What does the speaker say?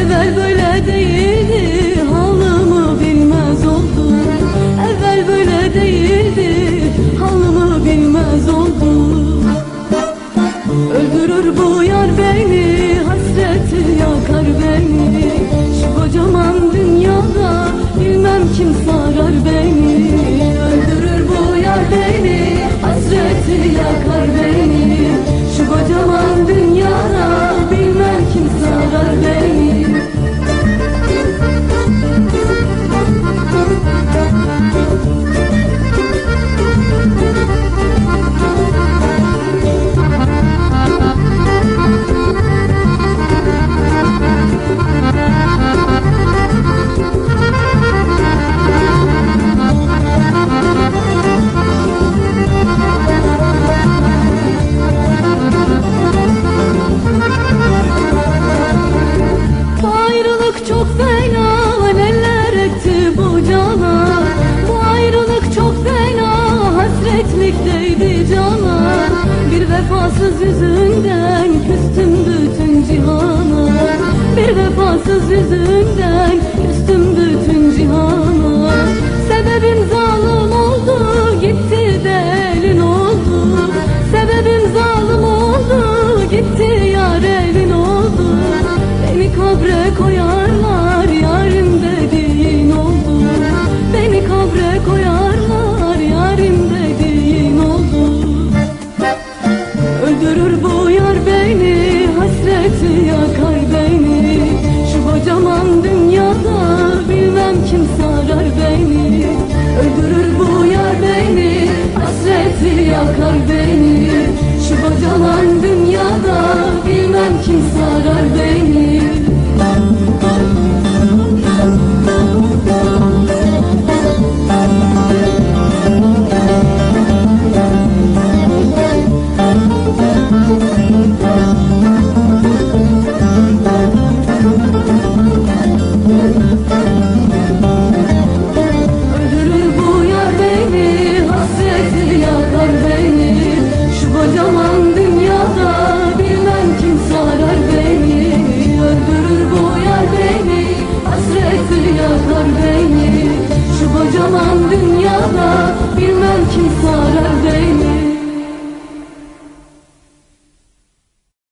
Evvel böyle değil. Bir vefasız yüzünden küstüm bütün cihana Sebebim zalim oldu gitti de elin oldu. Sebebim zalim oldu gitti yar elin oldu. Beni kabre koyarlar yarim dediğin oldu. Beni kabre koyarlar yarim dediğin oldu. Öldürür bu